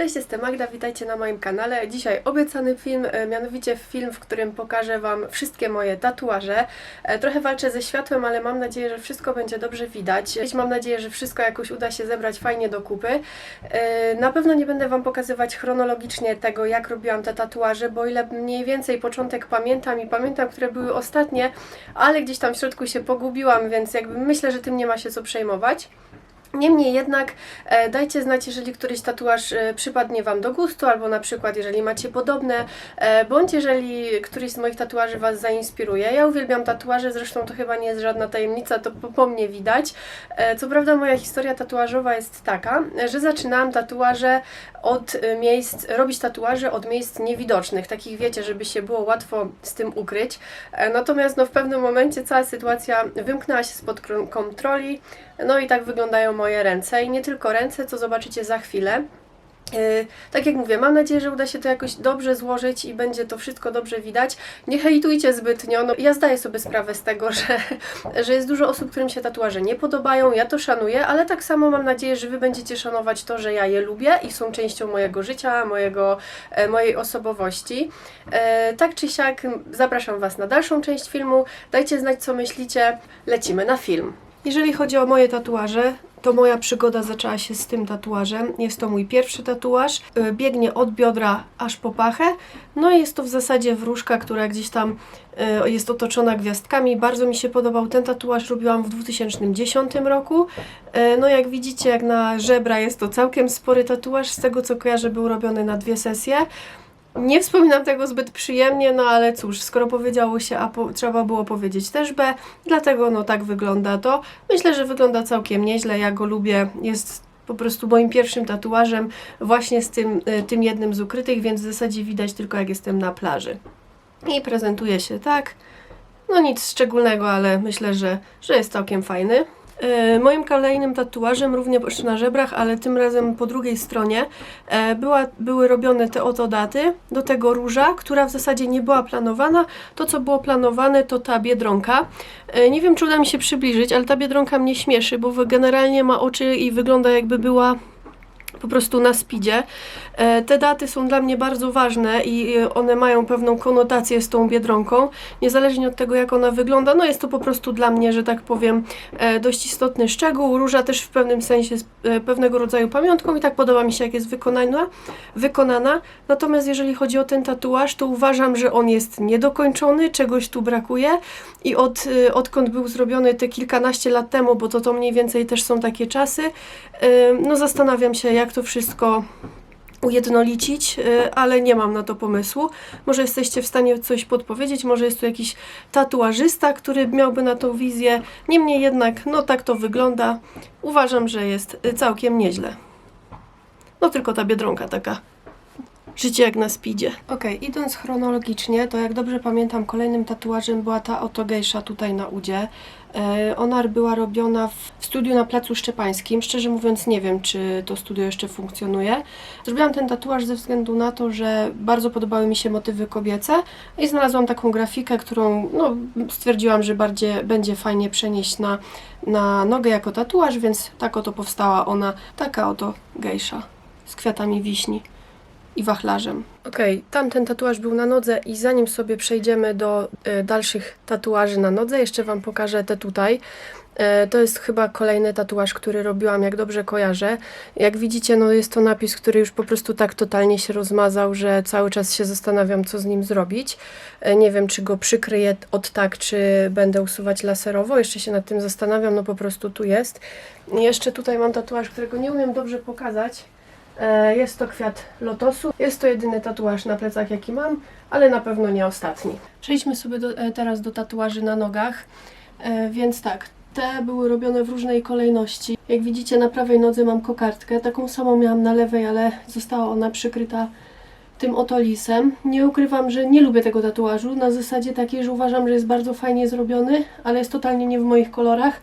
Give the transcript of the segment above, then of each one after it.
Cześć, jestem Magda, witajcie na moim kanale. Dzisiaj obiecany film, e, mianowicie film, w którym pokażę Wam wszystkie moje tatuaże. E, Trochę walczę ze światłem, ale mam nadzieję, że wszystko będzie dobrze widać. Mam nadzieję, że wszystko jakoś uda się zebrać fajnie do kupy. E, Na pewno nie będę Wam pokazywać chronologicznie tego, jak robiłam te tatuaże, bo ile mniej więcej początek pamiętam i pamiętam, które były ostatnie, ale gdzieś tam w środku się pogubiłam, więc jakby myślę, że tym nie ma się co przejmować. Niemniej jednak e, dajcie znać, jeżeli któryś tatuaż e, przypadnie Wam do gustu, albo na przykład jeżeli macie podobne, e, bądź jeżeli któryś z moich tatuaży Was zainspiruje. Ja uwielbiam tatuaże, zresztą to chyba nie jest żadna tajemnica, to po, po mnie widać. Co prawda moja historia tatuażowa jest taka, że zaczynałam tatuaże od miejsc, robić tatuaże od miejsc niewidocznych, takich wiecie, żeby się było łatwo z tym ukryć. Natomiast no, w pewnym momencie cała sytuacja wymknęła się spod kontroli, no i tak wyglądają moje ręce. I nie tylko ręce, co zobaczycie za chwilę. Yy, tak jak mówię, mam nadzieję, że uda się to jakoś dobrze złożyć i będzie to wszystko dobrze widać. Nie hejtujcie zbytnio. No, ja zdaję sobie sprawę z tego, że, że jest dużo osób, którym się tatuaże nie podobają. Ja to szanuję, ale tak samo mam nadzieję, że Wy będziecie szanować to, że ja je lubię i są częścią mojego życia, mojego, e, mojej osobowości. E, tak czy siak, zapraszam Was na dalszą część filmu. Dajcie znać, co myślicie. Lecimy na film. Jeżeli chodzi o moje tatuaże, to moja przygoda zaczęła się z tym tatuażem. Jest to mój pierwszy tatuaż. Y, Biegnie od biodra aż po pachę. No i jest to w zasadzie wróżka, która gdzieś tam y, jest otoczona gwiazdkami. Bardzo mi się podobał ten tatuaż. Robiłam w 2010 roku. Y, No jak widzicie, jak na żebra jest to całkiem spory tatuaż. Z tego co kojarzę, był robiony na dwie sesje. Nie wspominam tego zbyt przyjemnie, no ale cóż, skoro powiedziało się A, po, trzeba było powiedzieć też B, dlatego no tak wygląda to. Myślę, że wygląda całkiem nieźle, ja go lubię, jest po prostu moim pierwszym tatuażem właśnie z tym, y, tym jednym z ukrytych, więc w zasadzie widać tylko jak jestem na plaży. I prezentuje się tak. No nic szczególnego, ale myślę, że, że jest całkiem fajny. E, Moim kolejnym tatuażem, również na żebrach, ale tym razem po drugiej stronie, e, była, były robione te oto daty. Do tego róża, która w zasadzie nie była planowana. To, co było planowane, to ta biedronka. E, Nie wiem, czy uda mi się przybliżyć, ale ta biedronka mnie śmieszy, bo generalnie ma oczy i wygląda jakby była po prostu na speedzie. E, Te daty są dla mnie bardzo ważne i e, one mają pewną konotację z tą biedronką, niezależnie od tego, jak ona wygląda. No jest to po prostu dla mnie, że tak powiem, e, dość istotny szczegół. Róża też w pewnym sensie jest pewnego rodzaju pamiątką i tak podoba mi się, jak jest wykonana. wykonana. Natomiast jeżeli chodzi o ten tatuaż, to uważam, że on jest niedokończony, czegoś tu brakuje i od, odkąd był zrobiony te kilkanaście lat temu, bo to to mniej więcej też są takie czasy, no zastanawiam się, jak to wszystko ujednolicić, y, ale nie mam na to pomysłu. Może jesteście w stanie coś podpowiedzieć, może jest tu jakiś tatuażysta, który miałby na tą wizję. Niemniej jednak, no tak to wygląda. Uważam, że jest y, całkiem nieźle. No tylko ta biedronka taka. Życie jak na speedzie. Okej, idąc chronologicznie, to jak dobrze pamiętam, kolejnym tatuażem była ta oto gejsza tutaj na udzie. E, Ona była robiona w studiu na Placu Szczepańskim. Szczerze mówiąc, nie wiem, czy to studio jeszcze funkcjonuje. Zrobiłam ten tatuaż ze względu na to, że bardzo podobały mi się motywy kobiece i znalazłam taką grafikę, którą no, stwierdziłam, że bardziej będzie fajnie przenieść na, na nogę jako tatuaż, więc tak oto powstała ona, taka oto gejsza z kwiatami wiśni i wachlarzem. Okej, tamten tatuaż był na nodze i zanim sobie przejdziemy do y, dalszych tatuaży na nodze, jeszcze Wam pokażę te tutaj. E, To jest chyba kolejny tatuaż, który robiłam, jak dobrze kojarzę. Jak widzicie, no jest to napis, który już po prostu tak totalnie się rozmazał, że cały czas się zastanawiam, co z nim zrobić. E, Nie wiem, czy go przykryję od tak, czy będę usuwać laserowo. Jeszcze się nad tym zastanawiam, no po prostu tu jest. Jeszcze tutaj mam tatuaż, którego nie umiem dobrze pokazać. E, Jest to kwiat lotosu. Jest to jedyny tatuaż na plecach, jaki mam, ale na pewno nie ostatni. Przejdźmy sobie do, e, teraz do tatuaży na nogach. E, Więc tak, te były robione w różnej kolejności. Jak widzicie, na prawej nodze mam kokardkę. Taką samą miałam na lewej, ale została ona przykryta tym oto lisem. Nie ukrywam, że nie lubię tego tatuażu. Na zasadzie takiej, że uważam, że jest bardzo fajnie zrobiony, ale jest totalnie nie w moich kolorach.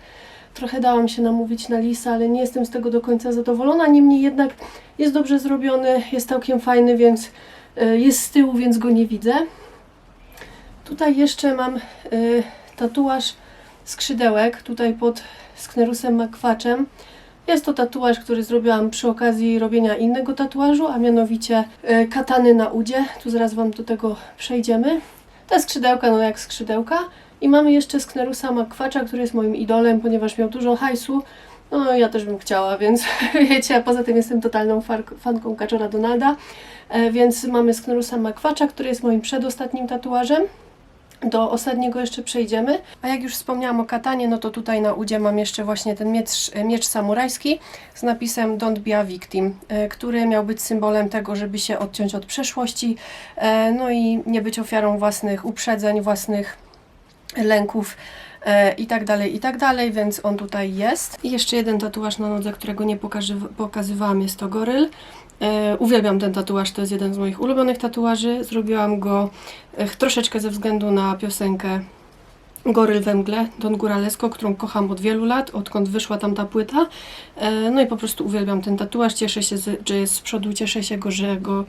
Trochę dałam się namówić na lisa, ale nie jestem z tego do końca zadowolona. Niemniej jednak jest dobrze zrobiony, jest całkiem fajny, więc y, jest z tyłu, więc go nie widzę. Tutaj jeszcze mam y, tatuaż skrzydełek, tutaj pod sknerusem makwaczem. Jest to tatuaż, który zrobiłam przy okazji robienia innego tatuażu, a mianowicie e, katany na udzie. Tu zaraz Wam do tego przejdziemy. Te skrzydełka, no jak skrzydełka. I mamy jeszcze Sknerusa Makwacza, który jest moim idolem, ponieważ miał dużo hajsu. No ja też bym chciała, więc wiecie, a poza tym jestem totalną fanką Kaczora Donalda. E, więc mamy Sknerusa Makwacza, który jest moim przedostatnim tatuażem. Do ostatniego jeszcze przejdziemy. A jak już wspomniałam o katanie, no to tutaj na udzie mam jeszcze właśnie ten miecz, miecz samurajski z napisem Don't be a victim, e, który miał być symbolem tego, żeby się odciąć od przeszłości, e, no i nie być ofiarą własnych uprzedzeń, własnych lęków e, i tak dalej, i tak dalej, więc on tutaj jest. I jeszcze jeden tatuaż na nodze, którego nie pokazywałam, jest to goryl. E, uwielbiam ten tatuaż, to jest jeden z moich ulubionych tatuaży. Zrobiłam go e, troszeczkę ze względu na piosenkę Goryl we mgle Don Góralesko, którą kocham od wielu lat, odkąd wyszła tam ta płyta. E, No i po prostu uwielbiam ten tatuaż, cieszę się, że jest z przodu, cieszę się, go, że go,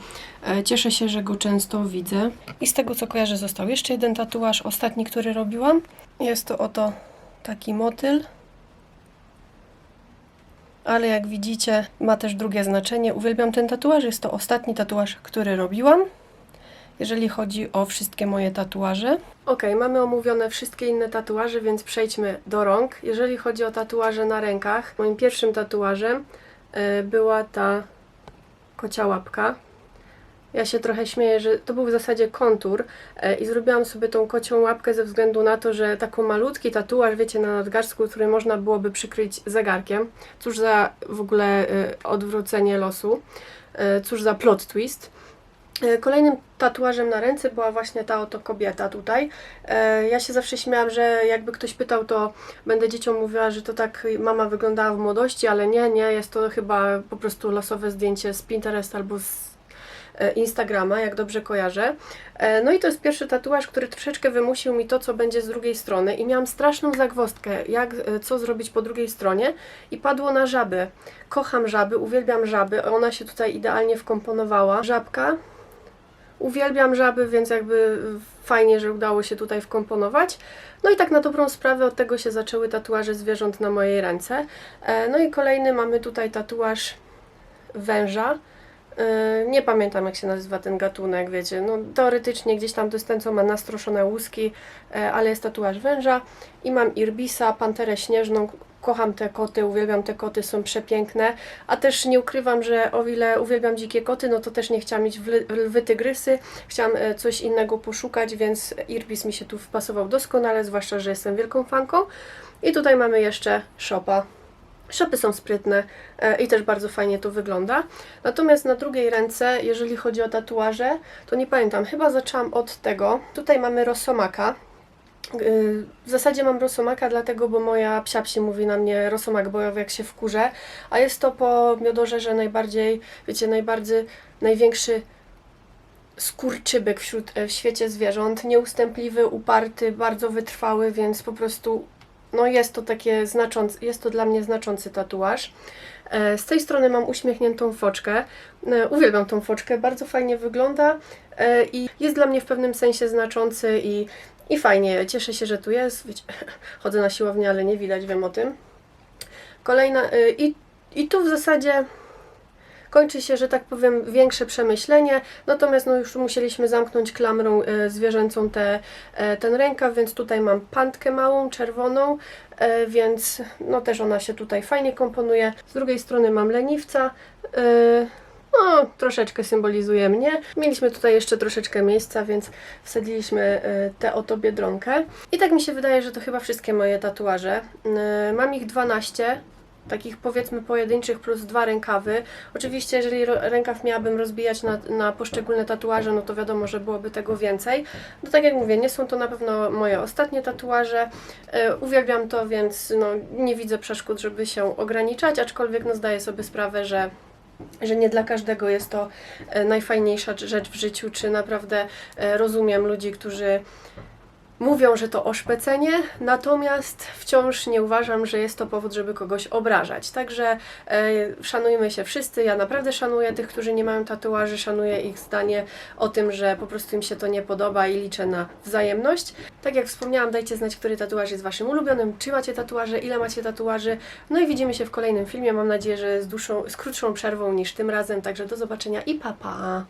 e, cieszę się, że go często widzę. I z tego co kojarzę został jeszcze jeden tatuaż, ostatni, który robiłam. Jest to oto taki motyl. Ale jak widzicie, ma też drugie znaczenie. Uwielbiam ten tatuaż, jest to ostatni tatuaż, który robiłam jeżeli chodzi o wszystkie moje tatuaże. Ok, mamy omówione wszystkie inne tatuaże, więc przejdźmy do rąk. Jeżeli chodzi o tatuaże na rękach, moim pierwszym tatuażem e, była ta kocia łapka. Ja się trochę śmieję, że to był w zasadzie kontur e, i zrobiłam sobie tą kocią łapkę ze względu na to, że taką malutki tatuaż, wiecie, na nadgarstku, który można byłoby przykryć zegarkiem. Cóż za w ogóle e, odwrócenie losu. Cóż za plot twist. E, Kolejnym tatuażem na ręce była właśnie ta oto kobieta tutaj. E, Ja się zawsze śmiałam, że jakby ktoś pytał, to będę dzieciom mówiła, że to tak mama wyglądała w młodości, ale nie, nie, jest to chyba po prostu losowe zdjęcie z Pinterest albo z e, Instagrama, jak dobrze kojarzę. No i to jest pierwszy tatuaż, który troszeczkę wymusił mi to, co będzie z drugiej strony i miałam straszną zagwozdkę, jak, co zrobić po drugiej stronie i padło na żaby. Kocham żaby, uwielbiam żaby, ona się tutaj idealnie wkomponowała. Żabka, Uwielbiam żaby, więc jakby fajnie, że udało się tutaj wkomponować. No i tak na dobrą sprawę od tego się zaczęły tatuaże zwierząt na mojej ręce. E, No i kolejny mamy tutaj tatuaż węża. E, Nie pamiętam jak się nazywa ten gatunek, wiecie. No teoretycznie gdzieś tam dystancą ma nastroszone łuski, e, ale jest tatuaż węża. I mam irbisa, panterę śnieżną. Kocham te koty, uwielbiam te koty, są przepiękne. A też nie ukrywam, że o ile uwielbiam dzikie koty, no to też nie chciałam mieć lwy tygrysy. Chciałam e, coś innego poszukać, więc irbis mi się tu wpasował doskonale, zwłaszcza, że jestem wielką fanką. I tutaj mamy jeszcze szopa. Szopy są sprytne e, i też bardzo fajnie to wygląda. Natomiast na drugiej ręce, jeżeli chodzi o tatuaże, to nie pamiętam, chyba zaczęłam od tego. Tutaj mamy rosomaka. Yy, W zasadzie mam rosomaka dlatego, bo moja psia psi mówi na mnie rosomak bojowy jak się wkurzę, a jest to po miodorze, najbardziej, wiecie, najbardziej, największy skurczybyk wśród, e, w świecie zwierząt, nieustępliwy, uparty, bardzo wytrwały, więc po prostu no jest to takie znaczący, jest to dla mnie znaczący tatuaż. E, Z tej strony mam uśmiechniętą foczkę. E, Uwielbiam tą foczkę, bardzo fajnie wygląda i jest dla mnie w pewnym sensie znaczący i, i fajnie. Cieszę się, że tu jest. Wiecie, chodzę na siłownię, ale nie widać, wiem o tym. Kolejna e, i, i tu w zasadzie kończy się, że tak powiem, większe przemyślenie. Natomiast no już musieliśmy zamknąć klamrą e, zwierzęcą te, e, ten rękaw, więc tutaj mam pantkę małą, czerwoną, e, więc no też ona się tutaj fajnie komponuje. Z drugiej strony mam leniwca. e, no, troszeczkę symbolizuje mnie. Mieliśmy tutaj jeszcze troszeczkę miejsca, więc wsadziliśmy e, tę oto biedronkę. I tak mi się wydaje, że to chyba wszystkie moje tatuaże. E, Mam ich 12 takich powiedzmy pojedynczych plus dwa rękawy. Oczywiście, jeżeli rękaw miałabym rozbijać na, na poszczególne tatuaże, no to wiadomo, że byłoby tego więcej. No tak jak mówię, nie są to na pewno moje ostatnie tatuaże. E, uwielbiam to, więc no, nie widzę przeszkód, żeby się ograniczać, aczkolwiek no, zdaję sobie sprawę, że że nie dla każdego jest to e, najfajniejsza rzecz w życiu, czy naprawdę e, rozumiem ludzi, którzy Mówią, że to oszpecenie, natomiast wciąż nie uważam, że jest to powód, żeby kogoś obrażać. Także e, szanujmy się wszyscy. Ja naprawdę szanuję tych, którzy nie mają tatuaży, szanuję ich zdanie o tym, że po prostu im się to nie podoba i liczę na wzajemność. Tak jak wspomniałam, dajcie znać, który tatuaż jest Waszym ulubionym, czy macie tatuaże, ile macie tatuaży. No i widzimy się w kolejnym filmie. Mam nadzieję, że z, dłuższą, z krótszą przerwą niż tym razem. Także do zobaczenia i pa pa!